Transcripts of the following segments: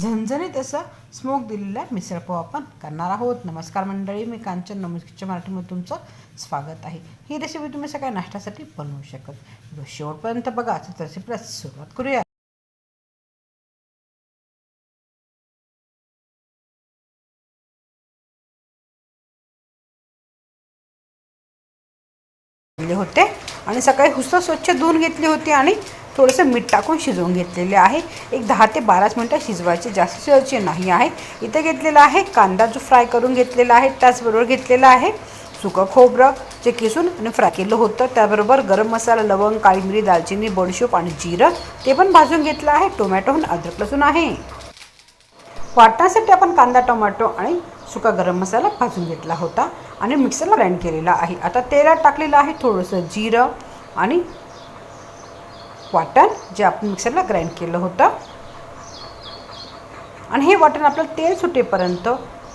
झणझणीत असं स्मोक दिलेला मिसळपाव आपण करणार आहोत. नमस्कार मंडळी मी कांचन नमस्कारच्या मराठीमध्ये तुमचं स्वागत आहे. ही रेसिपी तुम्ही सकाळी नाश्त्यासाठी बनवू शकत. शेवटपर्यंत बघा. तर रेसिपीला सुरुवात करूया. होते आणि सकाळी हुसं स्वच्छ धुवून घेतली होती आणि थोडंसं मीठ टाकून शिजवून घेतलेले आहे. एक दहा ते बाराच मिनटं शिजवायचे जास्त शिजवायचे नाही आहे. इथे घेतलेला आहे कांदा जो फ्राय करून घेतलेला आहे त्याचबरोबर घेतलेला आहे सुकं खोबरं जे किसून आणि फ्राय केलं होतं. त्याबरोबर गरम मसाला लवंग काळी मिरी दालचिनी बडशोप आणि जिरं ते पण भाजून घेतलं आहे. टोमॅटो आणि अद्रक लसूण आहे. वाटण्यासाठी आपण कांदा टोमॅटो आणि सुका गरम मसाला भाजून घेतला होता आणि मिक्सरला ग्राइंड केलेला आहे. आता तेलात टाकलेलं आहे थोडंसं जिरं आणि वाटण जे आपण मिक्सरला ग्राइंड केलं होतं. आणि हे वाटण आपलं तेल सुटेपर्यंत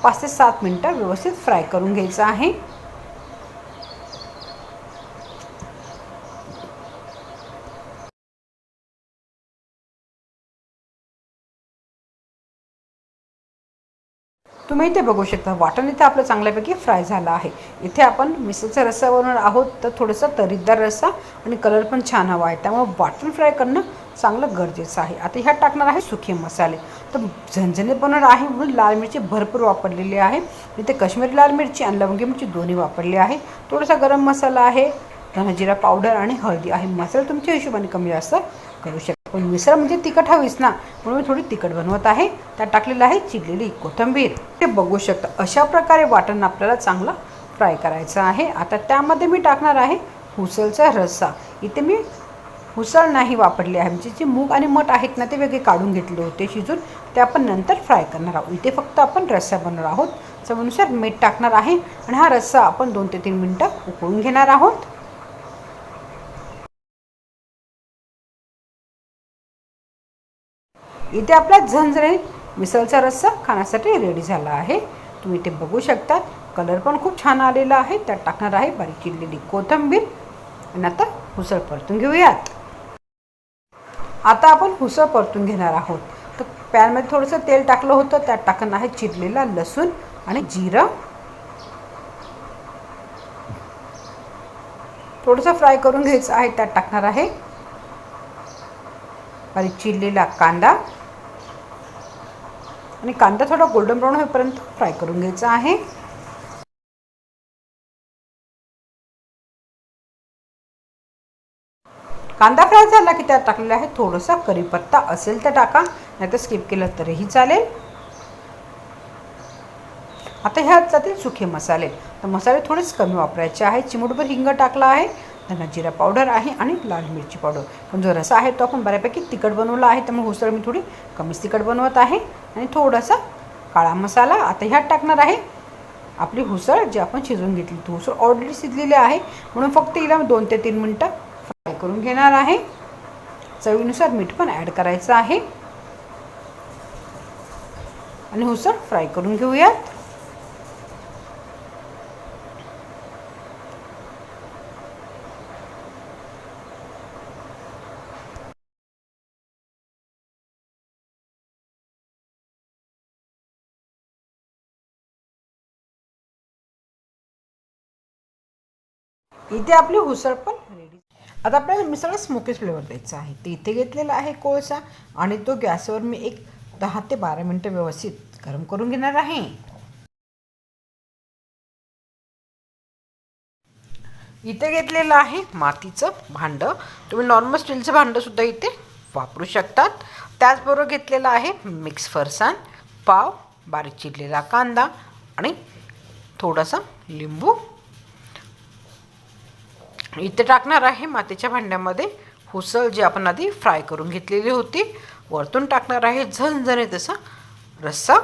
पाच ते सात मिनटं व्यवस्थित फ्राय करून घ्यायचं आहे. तुम्ही इथे बघू शकता. वाटण इथे आपलं चांगल्यापैकी फ्राय झाला आहे. इथे आपण मिसळचा रस्सा बनवणार आहोत तर थोडंसं तरीदार रस्सा आणि कलर पण छान हवा आहे. त्यामुळे वाटण फ्राय करणं चांगलं गरजेचं आहे. आता ह्यात टाकणार आहे सुके मसाले. तर झणझणीत बनवणार आहे म्हणून लाल मिरची भरपूर वापरलेली आहे. इथे काश्मीरी लाल मिरची आणि लवंगी मिरची दोन्ही वापरली आहे. थोडासा गरम मसाला आहे धनाजिरा पावडर आणि हळदी आहे. मसाला तुमच्या हिशोबाने कमी जास्त करू शकता. पण मिसळ म्हणजे तिखट हवीच ना. म्हणून मी थोडी तिखट बनवत आहे. त्यात टाकलेलं आहे चिरलेली कोथिंबीर. ते बघू शकता अशा प्रकारे वाटण आपल्याला चांगला फ्राय करायचं आहे. आता त्यामध्ये मी टाकणार आहे हुसलचा रस्सा. इथे मी हुसळ नाही वापरली आहे. म्हणजे जे मूग आणि मठ आहेत ना ते वेगळे काढून घेतले होते शिजून. ते आपण नंतर फ्राय करणार आहोत. इथे फक्त आपण रस्सा बनवणार आहोत. चवीनुसार मीठ टाकणार आहे. आणि हा रस्सा आपण दोन ते तीन मिनटं उकळून घेणार आहोत. इथे आपला झंझरे मिसळचा रस्सा खाण्यासाठी रेडी झाला आहे. तुम्ही इथे बघू शकता कलर पण खूप छान आलेला आहे. त्यात टाकणार आहे बारीक चिरलेली कोथिंबीर. आणि आता हुसळ परतून घेऊयात. आता आपण हुसळ परतून घेणार आहोत. तर पॅनमध्ये थोडंसं तेल टाकलं होतं त्यात टाकणार आहे चिरलेला लसूण आणि जिरं. थोडंसं फ्राय करून घ्यायचं आहे त्यात टाकणार आहे बारीक चिरलेला कांदा. आणि कांदा थोडा गोल्डन ब्राऊन होईपर्यंत फ्राय करून घ्यायचा आहे. कांदा फ्राय झाला की त्यात टाकलेला आहे थोडासा करीपत्ता असेल तर टाका नाही तर स्किप केलं तरीही चालेल. आता ह्यात जातील सुखे मसाले. तर मसाले थोडेच कमी वापरायचे आहे. चिमूटभर हिंग टाकला आहे. धना जिरा पावडर आहे आणि लाल मिरची पावडर पण जो रसा आहे तो आपण बऱ्यापैकी तिखट बनवला आहे त्यामुळे उसळ मी थोडी कमीच तिखट बनवत आहे. आणि थोडासा काळा मसाला आता ह्यात टाकणार आहे. आपली हुसळ जी आपण शिजवून घेतली ती हुसळ ऑलरेडी शिजलेली आहे. म्हणून फक्त हिला दोन ते तीन मिनटं फ्राय करून घेणार आहे. चवीनुसार मीठ पण ॲड करायचं आहे. आणि हुसळ फ्राय करून घेऊयात. इथे आपली उसळ पण रेडी आता आपल्याला मिसळला स्मोकी फ्लेवर द्यायचा आहे. ते इथे घेतलेला आहे कोळसा आणि तो गॅसवर मी एक दहा ते बारा मिनटं व्यवस्थित गरम करून घेणार आहे. इथे घेतलेलं आहे मातीचं भांडं. तुम्ही नॉर्मल स्टीलचं भांडंसुद्धा इथे वापरू शकतात. त्याचबरोबर घेतलेलं आहे मिक्स फरसाण पाव बारीक चिरलेला कांदा आणि थोडासा लिंबू. इथे टाकणार आहे मातीच्या भांड्यामध्ये हुसल जी आपण आधी फ्राय करून घेतलेली होती. वरतून टाकणार आहे झणझणीत तसा रस्सा.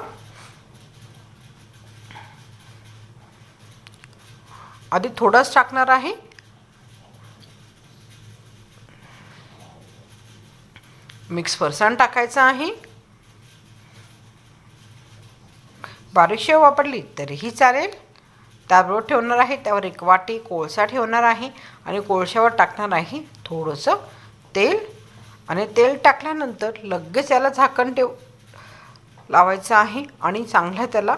आधी थोडाच टाकणार आहे. मिक्स फरसाण टाकायचं आहे. बारीक शेव वापरली तरीही चालेल. त्याबरोबर ठेवणार आहे. त्यावर एक वाटी कोळसा ठेवणार आहे आणि कोळशावर टाकणार आहे थोडंसं तेल. आणि तेल टाकल्यानंतर लगेच याला झाकण ठेव लावायचं आहे आणि चांगला त्याला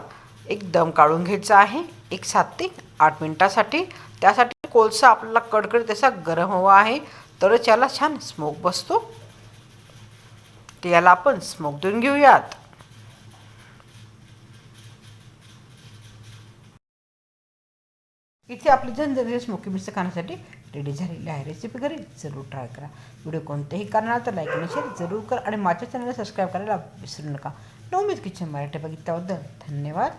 एक दम काढून घ्यायचा आहे. एक सात ते आठ मिनटासाठी. त्यासाठी कोळसा आपल्याला कडकडीत त्याचा गरम हवा आहे. तरच याला छान स्मोक बसतो. तर याला आपण स्मोक देऊन घेऊयात. इथे आपली झणझणीत स्मोकी मिरची खाण्यासाठी रेडी झालेली आहे. रेसिपी घरी जरूर ट्राय करा. व्हिडिओ कोणत्याही कारणाला तर लाईक आणि शेअर जरूर करा आणि माझ्या चॅनलला सबस्क्राईब करायला विसरू नका. नवमीत किचन मराठी बघितल्याबद्दल धन्यवाद.